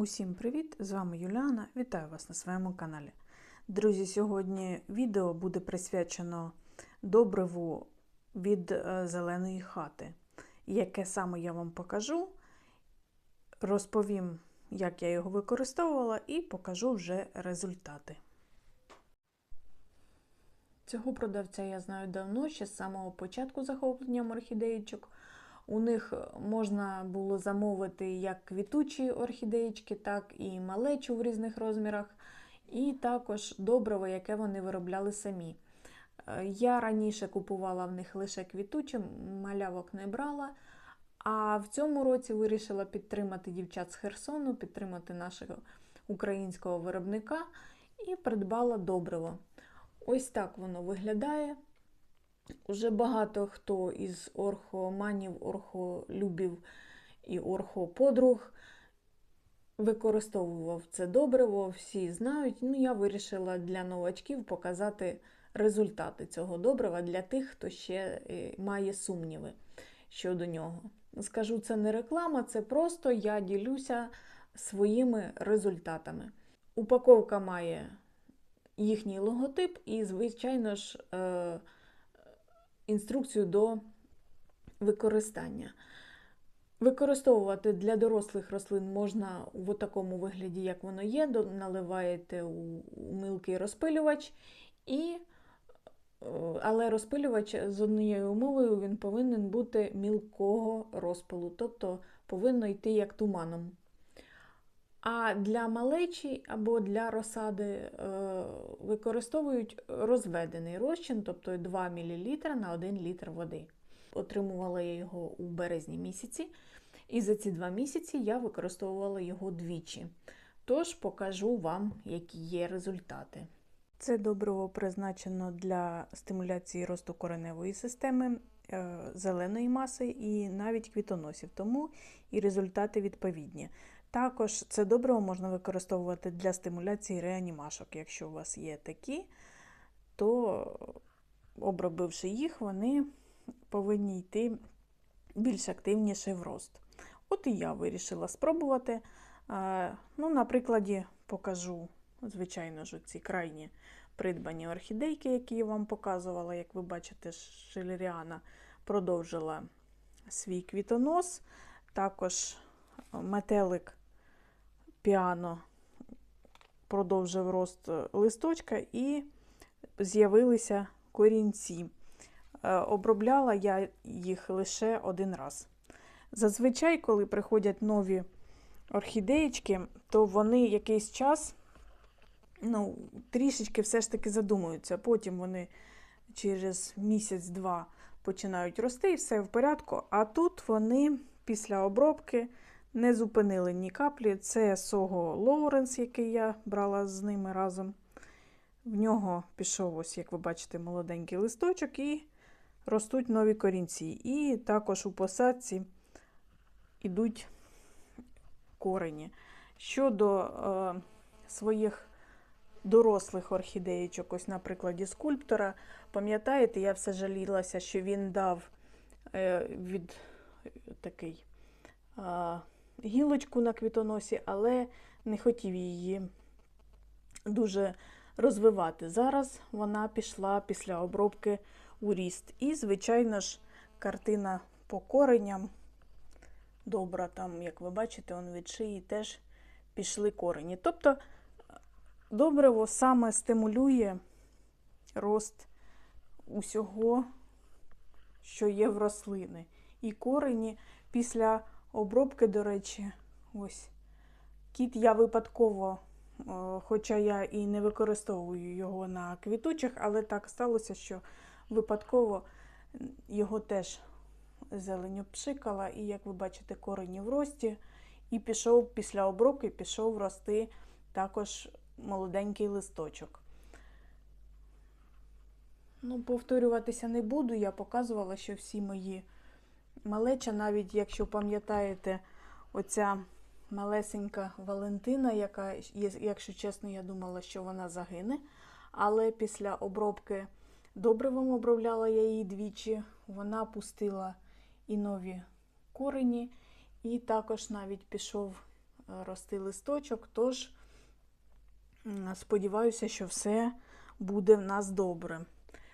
Усім привіт! З вами Юліана. Вітаю вас на своєму каналі. Друзі, сьогодні відео буде присвячено добриву від е, зеленої хати. Яке саме я вам покажу, розповім, як я його використовувала, і покажу вже результати. Цього продавця я знаю давно, ще з самого початку захоплення орхідеїчок. У них можна було замовити як квітучі орхідеєчки, так і малечу в різних розмірах, і також добриво, яке вони виробляли самі. Е, Я раніше купувала в них лише квітучі, малявок не брала. А в цьому році вирішила підтримати дівчат з Херсону, підтримати нашого українського виробника і придбала добриво. Ось так воно виглядає. Уже багато хто із орхоманів, орхолюбів і орхоподруг використовував це добриво, всі знають. Ну, я вирішила для новачків показати результати цього добрива для тих, хто ще має сумніви щодо нього. Скажу, це не реклама, це просто я ділюся своїми результатами. Упаковка має їхній логотип і, звичайно ж, е- інструкцію до використання. Використовувати для дорослих рослин можна в такому вигляді, як воно є, наливаєте у милкий розпилювач, і, але розпилювач з однією умовою він повинен бути мілкого розпилу, тобто повинно йти як туманом. А для малечі або для розсади е, використовують розведений розчин, тобто 2 мл на 1 літр води. Отримувала я його у березні місяці, і за ці два місяці я використовувала його двічі. Тож покажу вам, які є результати. Це добриво призначено для стимуляції росту кореневої системи, е, зеленої маси і навіть квітоносів, тому і результати відповідні. Також це добриво можна використовувати для стимуляції реанімашок. Якщо у вас є такі, то, обробивши їх, вони повинні йти більш активніше в рост. От і я вирішила спробувати. Ну, На прикладі покажу, звичайно ж, ці крайні придбані орхідейки, які я вам показувала. Як ви бачите, Шелеріана продовжила свій квітонос. Також метелик піано продовжив рост листочка і з'явилися корінці. Обробляла я їх лише один раз. Зазвичай, коли приходять нові орхідеєчки, то вони якийсь час ну, трішечки все ж таки задумуються. Потім вони через місяць-два починають рости і все в порядку. А тут вони після обробки не зупинили ні каплі. Це Сого Лоуренс, який я брала з ними разом. В нього пішов, ось, як ви бачите, молоденький листочок, і ростуть нові корінці. І також у посадці йдуть корені. Щодо е, своїх дорослих орхідеєчок, ось на прикладі скульптора, пам'ятаєте, я все жалілася, що він дав е, від такий. Е, гілочку на квітоносі, але не хотів її дуже розвивати. Зараз вона пішла після обробки у ріст. І, звичайно ж, картина по кореням добра, там, як ви бачите, он від шиї теж пішли корені. Тобто добриво саме стимулює рост усього, що є в рослини. І корені після обробки, до речі, ось кіт я випадково, хоча я і не використовую його на квітучих, але так сталося, що випадково його теж зеленю пшикала, і, як ви бачите, корені в рості. І пішов після обробки пішов рости також молоденький листочок. Ну, повторюватися не буду, я показувала, що всі мої малеча, навіть якщо пам'ятаєте, оця малесенька Валентина, яка, якщо чесно, я думала, що вона загине. Але після обробки добривом обробляла я її двічі, вона пустила і нові корені, і також навіть пішов рости листочок, тож сподіваюся, що все буде в нас добре.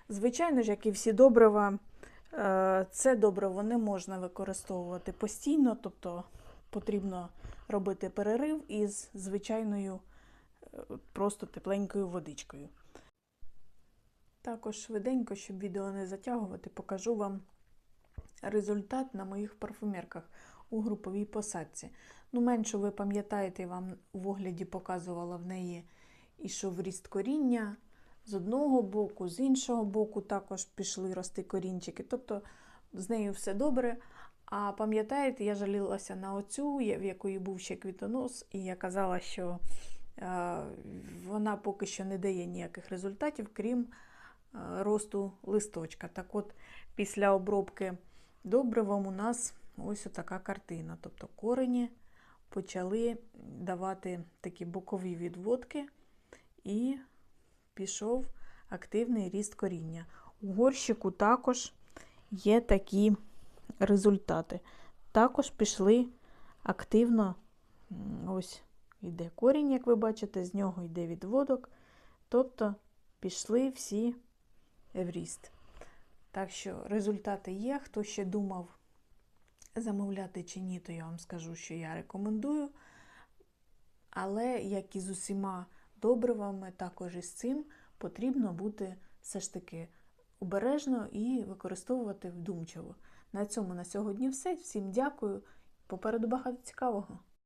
Звичайно ж, як і всі добрива, е, це добриво не можна використовувати постійно, тобто потрібно робити перерив із звичайною е, просто тепленькою водичкою. Також швиденько, щоб відео не затягувати, покажу вам результат на моїх парфумерках у груповій посадці. Ну, меншу ви пам'ятаєте, вам в огляді показувала в неї ішов ріст коріння з одного боку, з іншого боку також пішли рости корінчики. Тобто з нею все добре. А пам'ятаєте, я жалілася на оцю, в якої був ще квітонос, і я казала, що е, вона поки що не дає ніяких результатів, крім е, росту листочка. Так от, після обробки добривом у нас ось така картина. Тобто корені почали давати такі бокові відводки, і пішов активний ріст коріння. У горщику також є такі результати. Також пішли активно, ось йде корінь, як ви бачите, з нього йде відводок. Тобто пішли всі в ріст. Так що результати є. Хто ще думав замовляти чи ні, то я вам скажу, що я рекомендую. Але, як і з усіма добривами, також і з цим потрібно бути все ж таки обережно і використовувати вдумчиво. На цьому на сьогодні все. Всім дякую. Попереду багато цікавого.